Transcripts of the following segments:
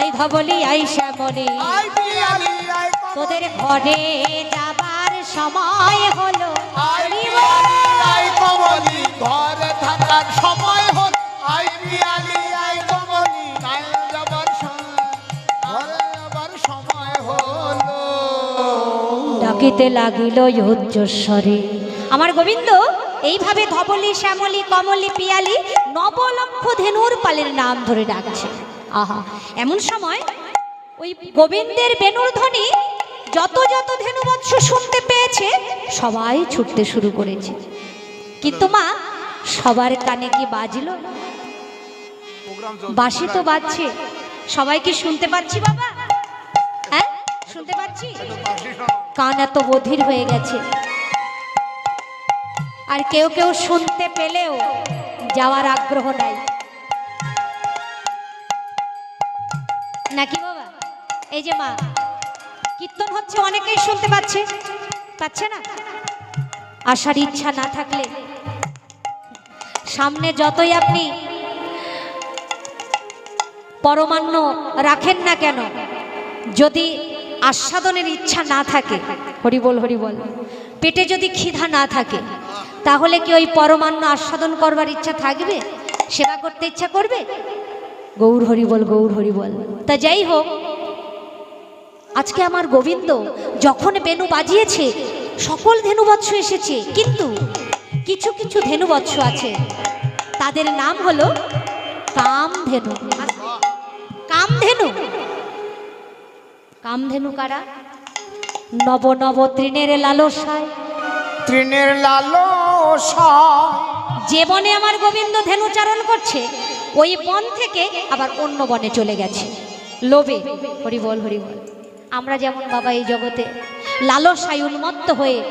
I Dhabali I Shyamali. তোদের ঘরে যাবার সময় হলো। ঘরে থাকার সময় হল। আই আই কমলি যাবার সময় ঘরে যাবার সময় হলো। ডাকিতে লাগিল উচ্চস্বরে আমার গোবিন্দ এইভাবে ধবলি শ্যামলি কমলি পিয়ালি নবলক্ষ ধেনুর পালের নাম ধরে ডাকছে। আহা। এমন সময় ওই গোবিন্দের বেনুর ধ্বনি যত যত ধেনুবৎস শুনতে পেয়েছে, সবাই ছুটতে শুরু করেছে। কিন্তু মা, সবার কানে কি বাজলো? বাসি তো বাজছে। সবাই কি শুনতে পাচ্ছি বাবা? হ্যাঁ শুনতে পাচ্ছি? কান এত বধির হয়ে গেছে। আর কেউ কেউ শুনতে পেলেও যাওয়ার আগ্রহ নাই। নাকি বাবা? এই যে মা, কীর্তন হচ্ছে অনেকেই শুনতে পাচ্ছে। পাচ্ছে না? আসার ইচ্ছা না থাকলে সামনে যতই আপনি পরমান্ন রাখেন না কেন, যদি আস্বাদনের ইচ্ছা না থাকে হরিবল হরিবল পেটে যদি ক্ষিধা না থাকে, তাহলে কি ওই পরমান্ন আস্বাদন করবার ইচ্ছা থাকবে? সেবা করতে ইচ্ছা করবে? গৌর হরিবল গৌর হরিবল তা যাই হোক আজকে আমার গোবিন্দ যখন বেনু বাজিয়েছে সকল ধেনুবৎস এসেছে কিন্তু কিছু কিছু ধেনুবৎস আছে। তাদের নাম হলো কামধেনু। কামধেনু? কামধেনু কারা? নব নব তৃণের লালসায়। তৃণের লালসা যে বনে আমার গোবিন্দ ধেনু চারণ করছে ওই বন থেকে আবার অন্য বনে চলে গেছে। লোভে হরিবল হরিবল। আমরা যেমন বাবা এই জগতে লালসায় উন্মত্ত হয়ে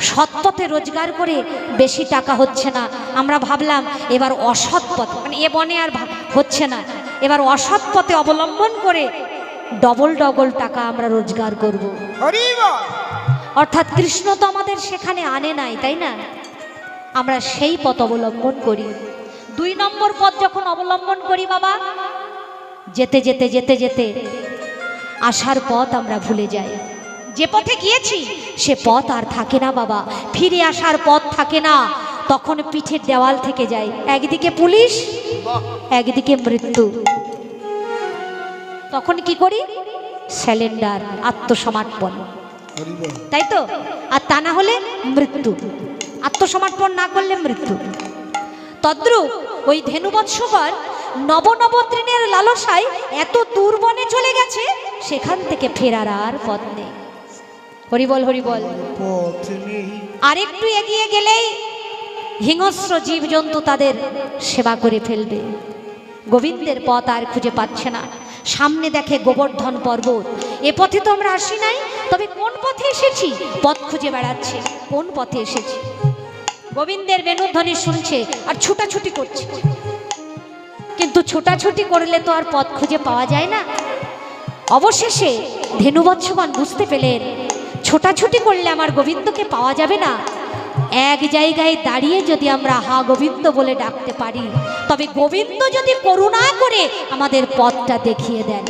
সৎপথে রোজগার করে বেশি টাকা হচ্ছে না আমরা ভাবলাম এবার অসৎ পথ মানে এ বনে আর হচ্ছে না। এবার অসৎ পথে অবলম্বন করে ডবল ডবল টাকা আমরা রোজগার করব। অর্থাৎ কৃষ্ণ তো আমাদের সেখানে আনে নাই তাই না? আমরা সেই পথ অবলম্বন করি। দুই নম্বর পথ যখন অবলম্বন করি বাবা, যেতে যেতে যেতে যেতে, আসার পথ আমরা ভুলে যাই। যে পথে গিয়েছি, সে পথ আর থাকে না বাবা। ফিরে আসার পথ থাকে না। তখন পিঠের দেওয়াল থেকে যায় একদিকে পুলিশ, একদিকে মৃত্যু। তখন কি করি? স্যালেন্ডার আত্মসমর্পণ। তাই তো? আর তা না হলে মৃত্যু। আত্মসমর্পণ না করলে মৃত্যু। তদ্রুপ ওই ধেনুবৎসবর নবনব তৃণের লালসায় এত দূর বনে চলে গেছে সেখান থেকে ফেরার আর পথ নেই। হরিবল হরিবল। পথ নেই। আরেকটু এগিয়ে গেলেই হিংস্র জীবজন্তু তাদের সেবা করে ফেলবে। গোবিন্দের পথ আর খুঁজে পাচ্ছে না। সামনে দেখে গোবর্ধন পর্বত এ পথে তো আমরা আসি নাই তবে কোন পথে এসেছি? পথ খুঁজে বেড়াচ্ছে কোন পথে এসেছি? গোবিন্দের বেণুধ্বনি শুনছে আর ছুটাছুটি করছে। কিন্তু ছুটাছুটি করলে তো আর পথ খুঁজে পাওয়া যায় না। অবশেষে ধেনুবৎসগণ বুঝতে পেলেন ছোটাছুটি করলে আমার গোবিন্দকে পাওয়া যাবে না। এক জায়গায় দাঁড়িয়ে যদি আমরা হা গোবিন্দ বলে ডাকতে পারি তবে গোবিন্দ যদি করুণা করে আমাদের পথটা দেখিয়ে দেন।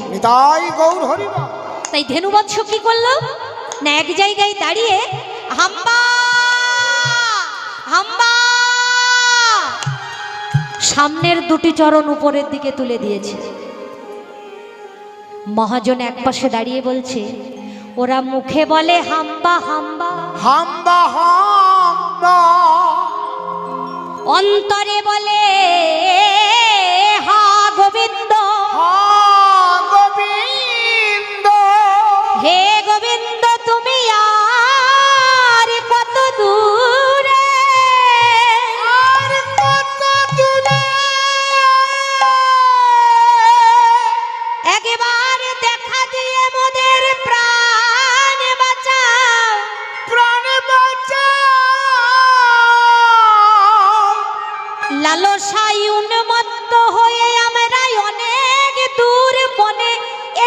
তাই ধেনুবৎস কি করল? না এক জায়গায় দাঁড়িয়ে হাম্বা হাম্বা! সামনের দুটি চরণ উপরের দিকে তুলে দিয়েছে। মহাজন একপাশে দাঁড়িয়ে বলছে ওরা মুখে বলে হাম্বা হাম্বা। হাম্বা হাম্বা। অন্তরে বলে হা গোবিন্দ। হা গোবিন্দ। হে গোবিন্দ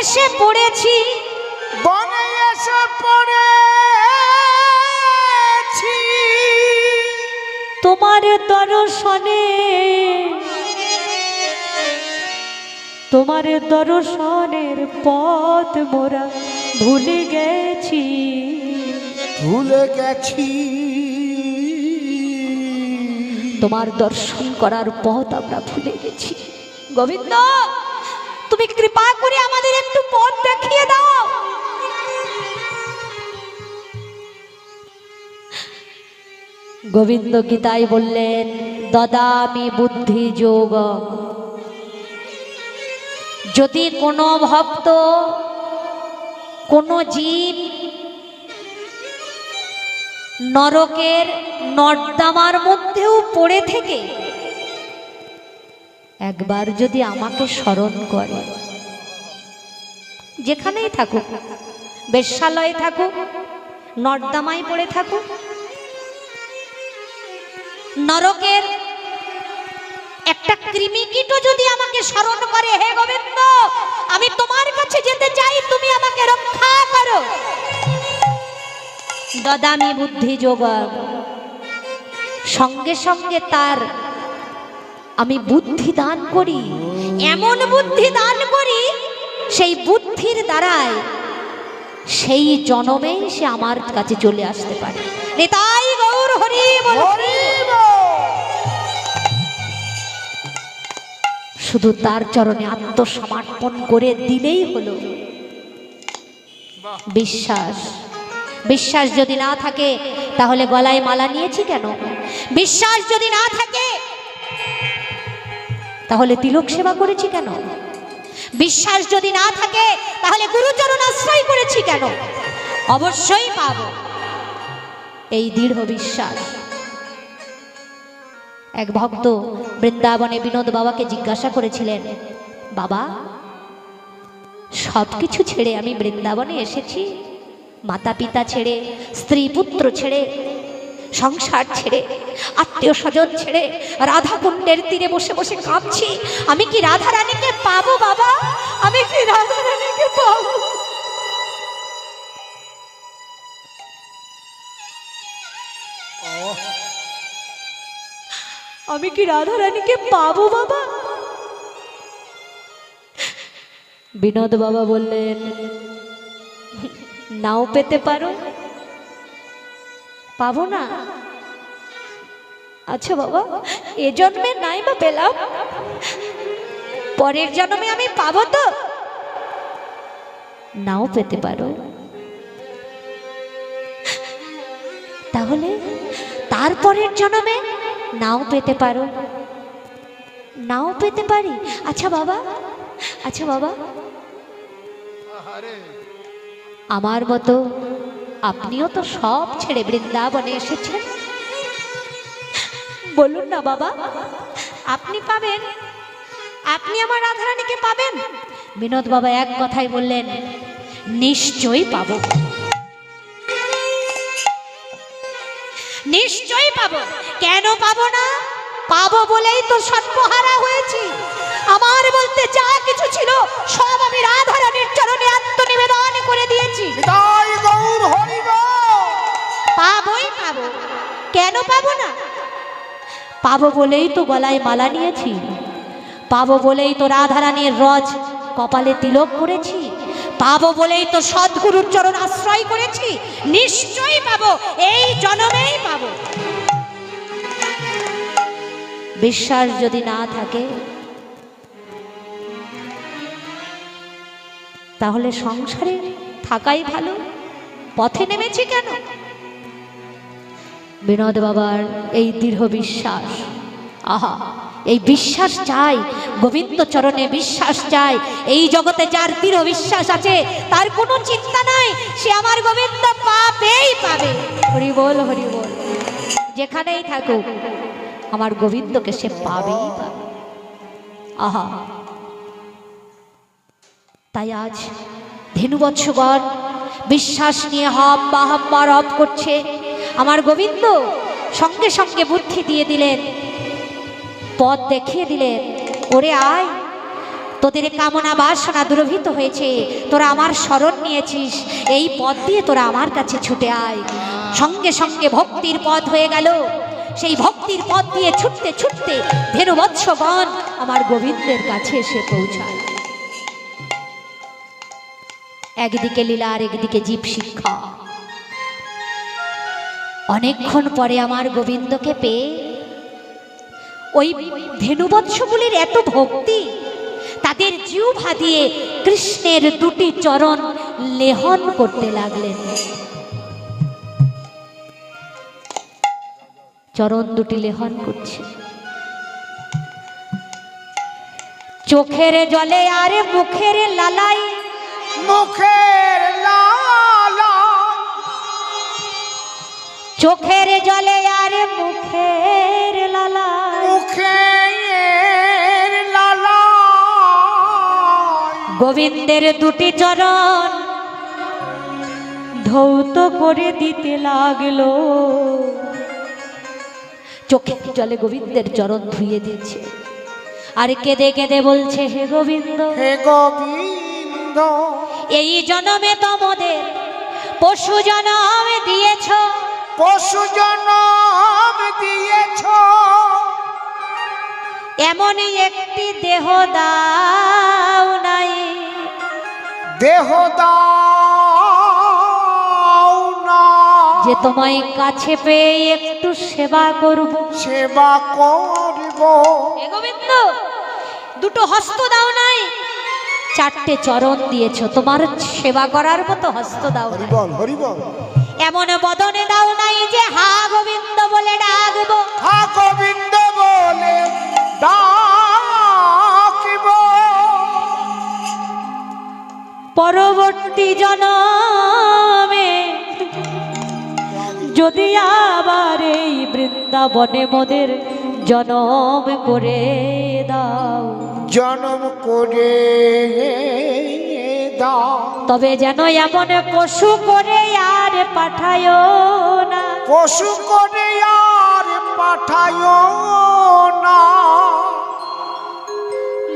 এসে পড়েছি। বনে এসে পড়েছি। তোমার দর্শনে তোমার দর্শনের পথ মোরা ভুলে গেছি। ভুলে গেছি। তোমার দর্শন করার পথ আমরা ভুলে গেছি। গোবিন্দ! তুমি কৃপা করে আমাদের একটু পথ দেখিয়ে দাও। গোবিন্দ গীতায় বললেন, দদামি বুদ্ধি যোগ। যদি কোনো ভক্ত, কোনো জীব নরকের নর্দামার মধ্যেও পড়ে থেকে একবার যদি আমাকে স্মরণ করে। যেখানেই থাকুক, বেশ্যালয়ে থাকুক, নর্দামায় পড়ে থাকুক, নরকের একটা কৃমিকীটও যদি আমাকে স্মরণ করে, হে গোবিন্দ, আমি তোমার কাছে যেতে চাই, তুমি আমাকে রক্ষা করো। দদামি বুদ্ধি যোগার সঙ্গে সঙ্গে তার আমি বুদ্ধি দান করি। এমন বুদ্ধি দান করি, সেই বুদ্ধির দ্বারায় সেই জনমেই সে আমার কাছে চলে আসতে পারে। তাই গৌর হরি। শুধু তার চরণে আত্মসমর্পণ করে দিলেই হলো। বিশ্বাস। বিশ্বাস যদি না থাকে, তাহলে গলায় মালা নিয়েছি কেন? বিশ্বাস যদি না থাকে তাহলে তিলক সেবা করেছি কেন? বিশ্বাস যদি না থাকে, তাহলে গুরুচরণ আশ্রয় করেছি কেন? অবশ্যই পাব। এই দৃঢ় বিশ্বাস। এক ভক্ত বৃন্দাবনে বিনোদ বাবাকে জিজ্ঞাসা করেছিলেন, বাবা সব কিছু ছেড়ে আমি বৃন্দাবনে এসেছি? মাতা পিতা ছেড়ে স্ত্রী পুত্র ছেড়ে সংসার ছেড়ে, আত্মীয় স্বজন ছেড়ে রাধা কুণ্ডের তীরে বসে বসে কাঁপছি আমি কি রাধা রানীকে পাবো, বাবা? আমি কি রাধা রানীকে পাবো? আমি কি রাধা রানীকে পাবো, বাবা? বিনোদ বাবা বললেন, নাও পেতে পারো। পাবো না? আচ্ছা বাবা এ জন্মে নাই বা পেলাম। পরের জন্মে আমি পাবো তো? নাও পেতে পারো। তাহলে তারপরের জন্মে নাও পেতে পারো। নাও পেতে পারি? আচ্ছা বাবা আচ্ছা বাবা। আমার মতো আপনিও তো সব ছেড়ে বৃন্দাবনে এসেছেন। বলুন না বাবা, আপনি পাবেন। আপনি আমার রাধারানীকে পাবেন। বিনোদ বাবা এক কথাই বললেন, নিশ্চয়ই পাবো। নিশ্চয়ই পাব। কেন পাবো না? পাবো বলেই তো সর্বহারা হয়েছি। আমার বলতে যা কিছু ছিল, সব আমি রাধারানীর চরণে আত্মনিবেদন করে দিয়েছি। তাই গৌর হরিব পাবোই পাবো। কেন পাবো না? পাবো বলেই তো গলায় মালা নিয়েছি। পাবো বলেই তো রাধারানীর রজ কপালে তিলক করেছি। পাবো বলেই তো সদ্গুরুর চরণ আশ্রয় করেছি। নিশ্চয়ই পাবো এই জনমেই পাবো। বিশ্বাস যদি না থাকে তাহলে সংসারে থাকাই ভালো? পথে নেমেছি কেন? বিনোদ বাবার এই দৃঢ় বিশ্বাস। আহা, এই বিশ্বাস চাই, গোবিন্দ চরণে বিশ্বাস চাই। এই জগতে যার দৃঢ় বিশ্বাস আছে, তার কোনো চিন্তা নাই। সে আমার গোবিন্দ পাবেই পাবে। হরি বল হরি বল। যেখানেই থাকুক, আমার গোবিন্দকে সে পাবেই পাবে। আহা তাই আজ ধেনুবৎসগণ বিশ্বাস নিয়ে হম বা হাম্বা রব করছে। আমার গোবিন্দ সঙ্গে সঙ্গে বুদ্ধি দিয়ে দিলেন, পথ দেখিয়ে দিলেন, ওরে আয়, তোদের কামনা বাসনা দুরভিত হয়েছে, তোরা আমার স্মরণ নিয়েছিস, এই পথ দিয়ে তোরা আমার কাছে ছুটে আয়। সঙ্গে সঙ্গে ভক্তির পথ হয়ে গেল, সেই ভক্তির পথ দিয়ে ছুটতে ছুটতে ধেনুবৎসগণ আমার গোবিন্দের কাছে এসে পৌঁছায়। একদিকে লীলা আর একদিকে জীব শিক্ষা। অনেকক্ষণ পরে আমার গোবিন্দকে পেয়ে ওই ধেনুবৎসগুলির এত ভক্তি, তাদের জিহ্বা দিয়ে কৃষ্ণের দুটি চরণ লেহন করতে লাগলেন। চরণ দুটি লেহন করছে। চোখের জলে আরে মুখের লালাই মুখের লালা চোখের জলে আরে মুখের লালাই মুখের লালা গোবিন্দের দুটি চরণ ধৌত করে দিতে লাগল। চোখের জলে গোবিন্দের চরণ ধুয়ে দিয়েছে। আর কেঁদে কেঁদে বলছে হে গোবিন্দ হে গোবিন্দ এই জনমে তোমাদের পশু জনম দিয়েছ। পশু জনম দিয়েছ। এমনই একটি দেহ দাও নাই। দেহ দাও না যে তোমায় কাছে পেয়ে একটু সেবা করব। সেবা করব। এ গোবিন্দ দুটো হস্ত দাও নাই। চারটে চরণ দিয়েছ তোমার সেবা করার মতো হস্ত দাও এমন বদনে দাও নাই যে হা গোবিন্দ বলে ডাকবো। হা গোবিন্দ বলে ডাকিব। পরবর্তী জনমে যদি আবার এই বৃন্দাবনে মোদের জনম করে দাও। জনম করে তবে যেন এমন পশু করে আর পাঠায় না। পশু করে আর পাঠায় না।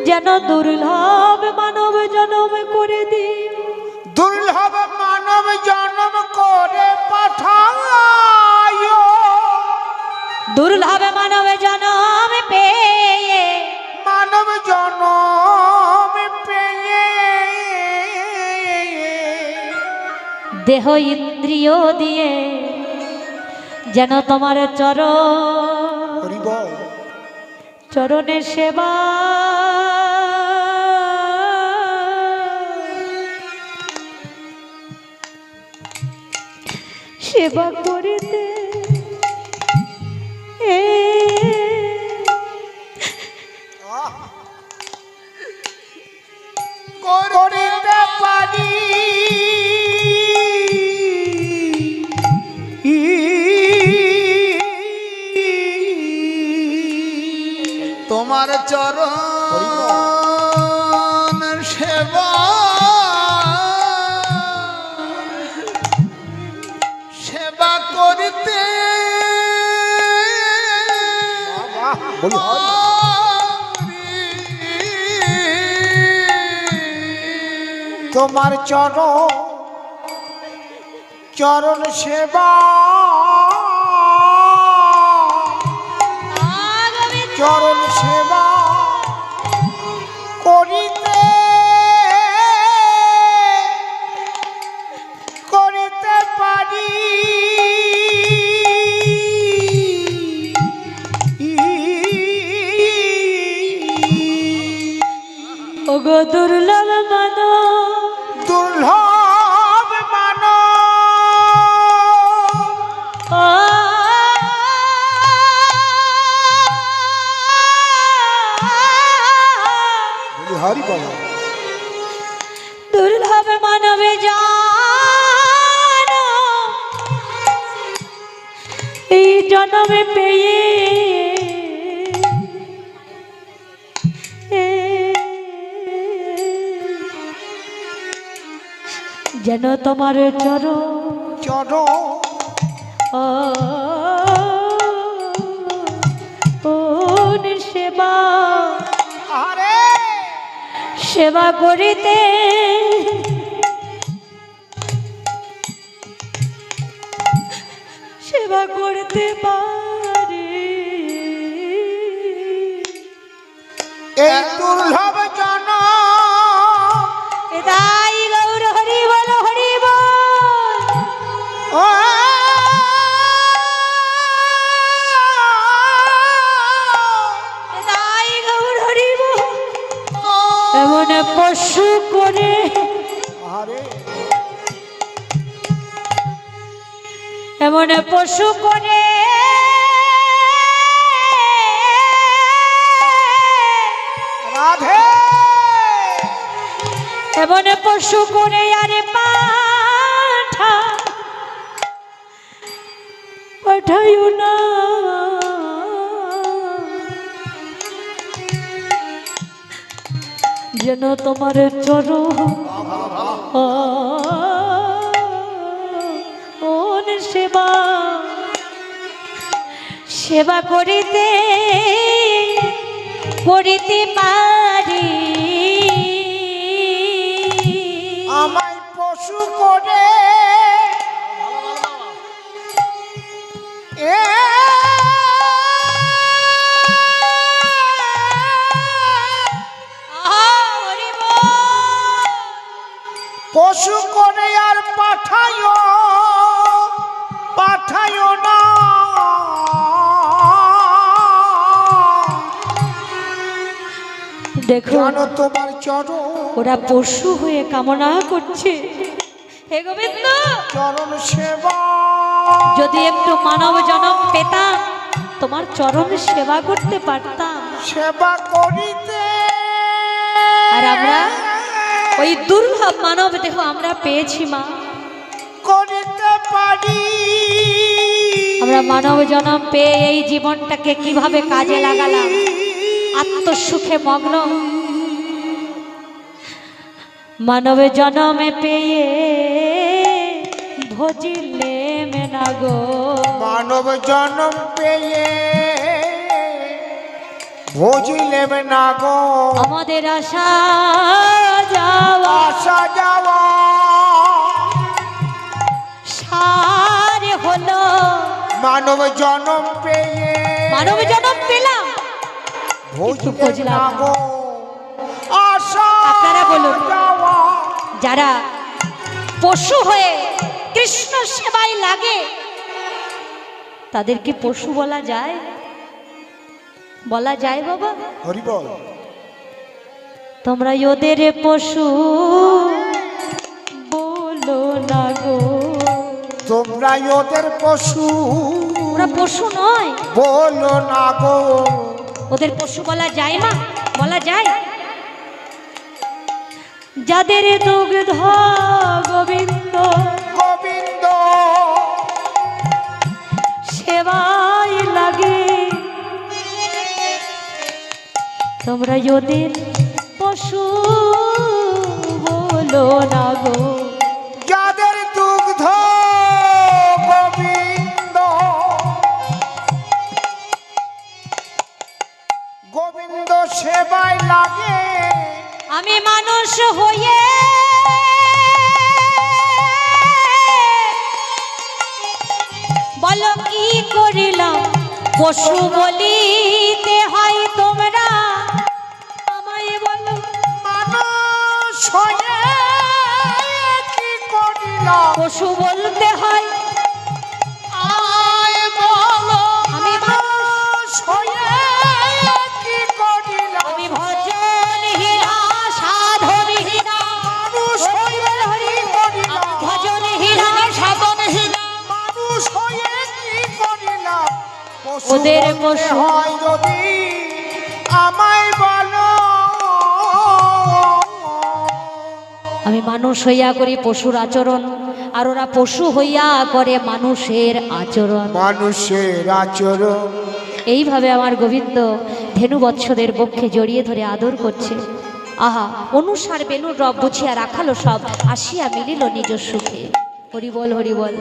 যেন দুর্লভ মানব জনম করে দিও। দুর্লভ মানব জন্ম করে পাঠায় দুর্লভ মানব জনম পেয়ে দেহ ইন্দ্রিয় দিয়ে যেন তোমার চর হরিবল চরণে সেবা। সেবা করিতে এ চরণ সেবা। সেবা করিতে তোমার চরণ চরণ সেবা। চরণ পেয়ে যেন তোমার চর চরণ ও সেবা আরে! সেবা করিতে সেবা করতে পারি। এই দুর্লভ জন এদাই গৌর হরি বল হরি বল। ও এমন পশু করে। এমন পশু করে আরে পাঠা। পাঠাইও না। যেন তোমার চর সেবা। সেবা করিতে করিতে পারি। আমায় পশু করে। পশু দেখো তোমার চরণ। ওরা পশু হয়ে কামনা করছে। হে গোবিন্দ! চরণ সেবা। যদি একটু মানব জনম পেতাম তোমার চরণ সেবা করতে পারতাম। সেবা করিতে। আর আমরা ওই দুর্লভ মানব দেহ আমরা পেয়েছি মা। করিতে পারি। আমরা মানব জনম পেয়ে এই জীবনটাকে কীভাবে কাজে লাগালাম? আত্মসুখে মগ্ন। মানব জনমে পেয়ে ভজিলে মেনা গো। মানব জনম পেয়ে ভোজিলেম না গো। আমাদের আশা যাওয়া। আসা যাওয়া। সারে হলো। মানব জনম পেয়ে মানব জনম পেলাম। আপনারা বলুন। যারা পশু হয়ে কৃষ্ণ সেবায় লাগে তাদেরকে পশু বলা যায়? বলা যায় বাবা? হরি বল। তোমরা ওদের পশু বলো না গো তোমরা ওদের পশু ওরা পশু নয়। বলো না গো ওদের পশু বলা যায় মা? বলা যায়? যাদের দুগ্ধ গোবিন্দ গোবিন্দ। সেবাই লাগে। তোমরা ওদের পশু বলো না গো। আমি মানুষ হয়ে বলো কি করিলাম? পশু বলিতে হয় তোমরা। আমায় বলো, মানুষ হয়ে কি করিলাম? পশু বলতে হয় ওদের পশু। হয় যদি আমায় বলো। আমি মানুষ হইয়া করি পশুর আচরণ আর ওরা পশু হইয়া করে মানুষের আচরণ। মানুষের আচরণ। এইভাবে আমার গোবিন্দ ধেনু বৎসদের বক্ষে জড়িয়ে ধরে আদর করছে। আহা অনুসার বেলুর রব বুঝিয়া রাখালো সব আসিয়া মিলিল নিজ সুখে। হরিবল হরিবল।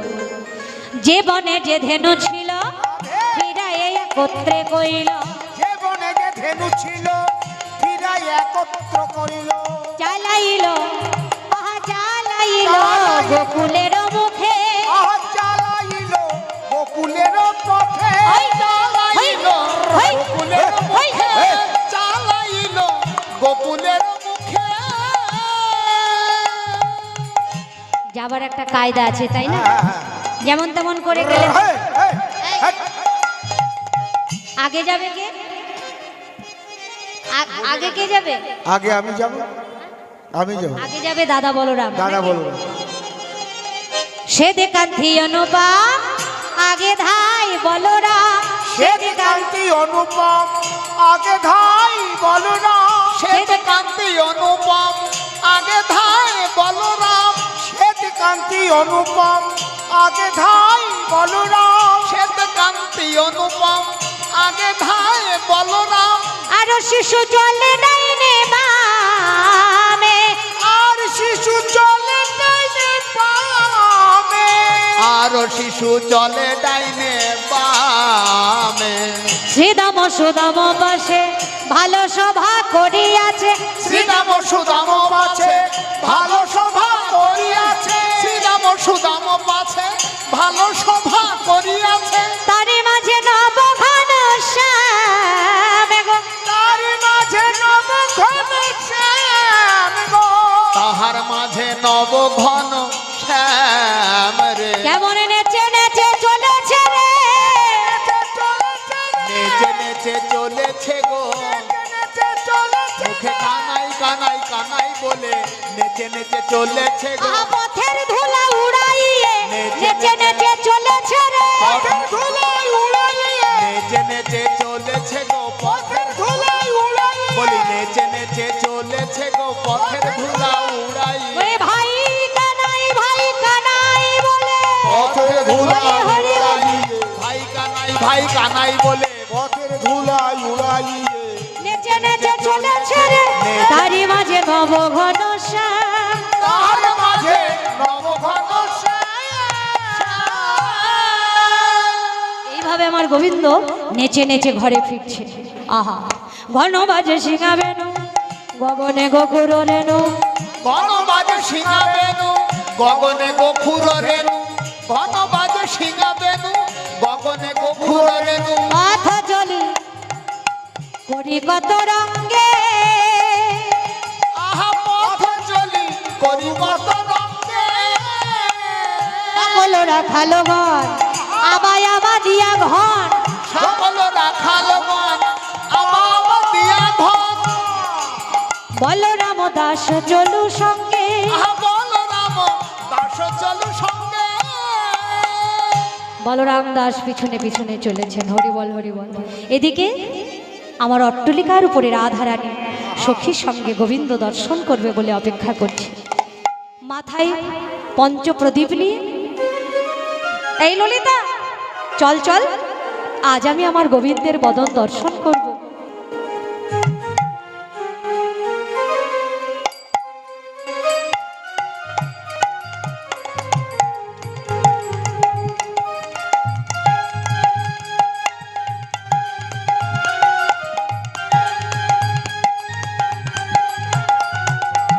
যে বনে যে ধেনু ছিল একত্রে কইল যে বনে যে ধেনু ছিল ফিরাই একত্র করিল। চালাইল আহা চালাইল গোকুলের মুখে। আহ চালাইল গোকুলের পথে। চালাইল গোকুলের মুখে। চালাইল গোকুলের মুখে। যাবার একটা কায়দা আছে তাই না? হ্যাঁ, হ্যাঁ। যেমন তেমন করে গেলে হেই। আগে যাবে কে? আগে কে যাবে? আগে আমি যাব। আমি যাব। আগে যাবে দাদা বলরাম। দাদা বলব সে দেখান্তি অনুপা আগে ধাই বলরাম। শ্বেত কান্তি অনুপম আগে ধাই বলরাম। শ্বেত কান্তি অনুপম আগে ধাই বলরাম। শ্বেত কান্তি অনুপম আগে ধাই বলরাম। শ্বেত কান্তি অনুপম আগে ধাই বলরাম আর শিশু চলে নাই নে বামে। আর শিশু চলে ডাইনে বামে। আর শিশু চলে ডাইনে বামে। শ্রীদাম সুদাম পাশে ভালো সভা করিয়াছে। শ্রীরাম সুদাম পাছে ভালো সভা করিয়াছে। শ্রীরাম সুদাম পাছে ভালো সভা করিয়াছে। তারে মাঝে তাহার মাঝে নব ঘন শ্যাম রে। কেমন নেচে নেচে চলেছে রে? নেচে নেচে চলেছে গো। মুখে কানাই কানাই কানাই বলে নেচে নেচে চলেছে গো। পথের ধুলা উড়াইয়ে নেচে নেচে চলেছে রে। পথের রে তারি মাঝে নব ঘন তার মাঝে নবঘন এইভাবে আমার গোবিন্দ নেচে নেচে ঘরে ফিরছে। আহা ঘন বাজে সিঙাবেনু গগনে গকুর রেণু ঘন বাজে সিঙা গগনে গোখুর রেণু ঘন বাজে সিঙা বেনু গগনে গোখুর রেণু মাথা জলি করি কত রঙ্গে চলি করি কত রঙে সকল রাখালো ঘর আবাই আবা দিয়া ঘর সকল রাখাল আমার দিয়া ধন বলরাম দাস চলু সঙ্গে। আহা দাস চলু সঙ্গে। বলরাম দাস পিছনে পিছনে চলেছেন হরিবল হরিবল এদিকে আমার অট্টলিকার উপরে রাধারানী সখীর সঙ্গে গোবিন্দ দর্শন করবে বলে অপেক্ষা করছে। মাথায় পঞ্চপ্রদীপ নিয়ে। এই ললিতা, চল চল, আজ আমি আমার গোবিন্দের বদন দর্শন করব।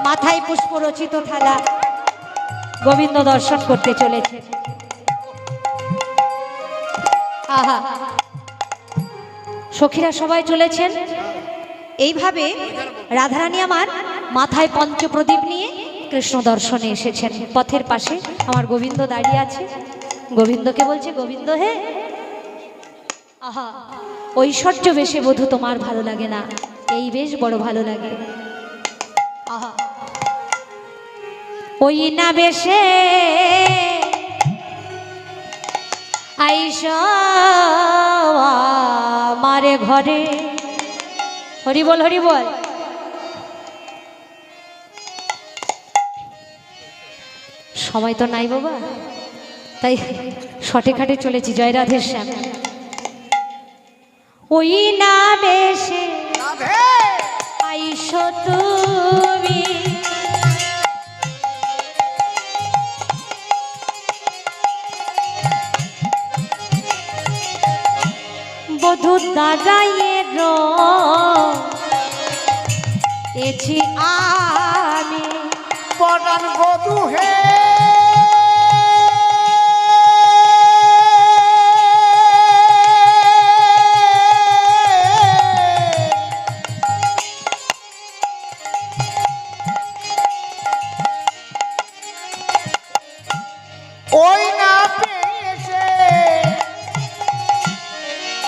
মাথায় পুষ্প রচিত থালা। গোবিন্দ দর্শন করতে চলেছে। আহা। সখীরা সবাই চলেছেন। এইভাবে রাধারানী আমার মাথায় পঞ্চপ্রদীপ নিয়ে কৃষ্ণ দর্শনে এসেছেন। পথের পাশে আমার গোবিন্দ দাঁড়িয়ে আছে। গোবিন্দকে বলছে, গোবিন্দ হে, আহা, ঐশ্বর্য বেশে বধু তোমার ভালো লাগে না। এই বেশ বড় ভালো লাগে। ওই না বেশে। আইস মারে ঘরে। হরি বল হরি বল। সময় তো নাই বাবা। তাই শটে খাটে চলেছি জয় রাধের শ্যাম। ওই না বেশে। আইস তুমি বধু দাঁড়াইয়ে এছি আমি পরাণ বধু হে।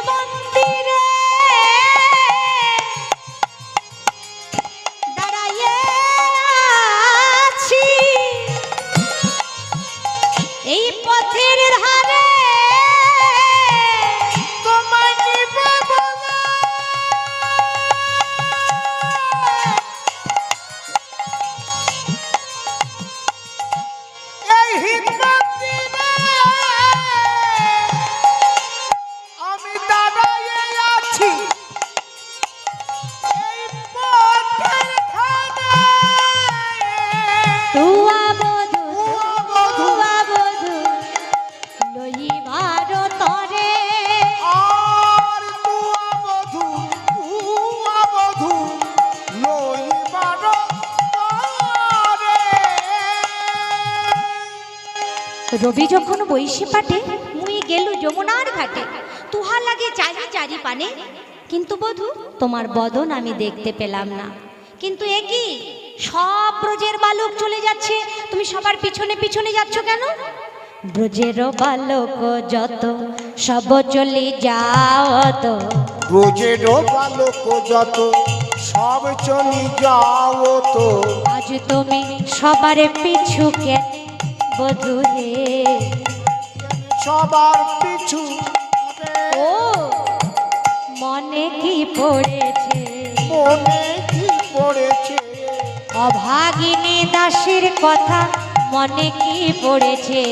আমার রবি যখন বইসে পাটে মুই গেলু যমুনার ঘাটে। তুহা লাগে চারি চারি পানে কিন্তু বধু তোমার বদন আমি দেখতে পেলাম না। কিন্তু এ কি? সব ব্রজের বালক চলে যাচ্ছে। তুমি সবার পিছনে পিছনে যাচ্ছ কেন? ব্রজের বালক যত সব চলে যাও তো ব্রজেরও বালক যত সব চলি যাও তো আজ তুমি সবার পিছু কেন বধু হে সবার পিছু ও মনে কি পড়েছে? মনে কি পড়েছে? অভাগিনী দাসের কথা মনে কি পড়েছে?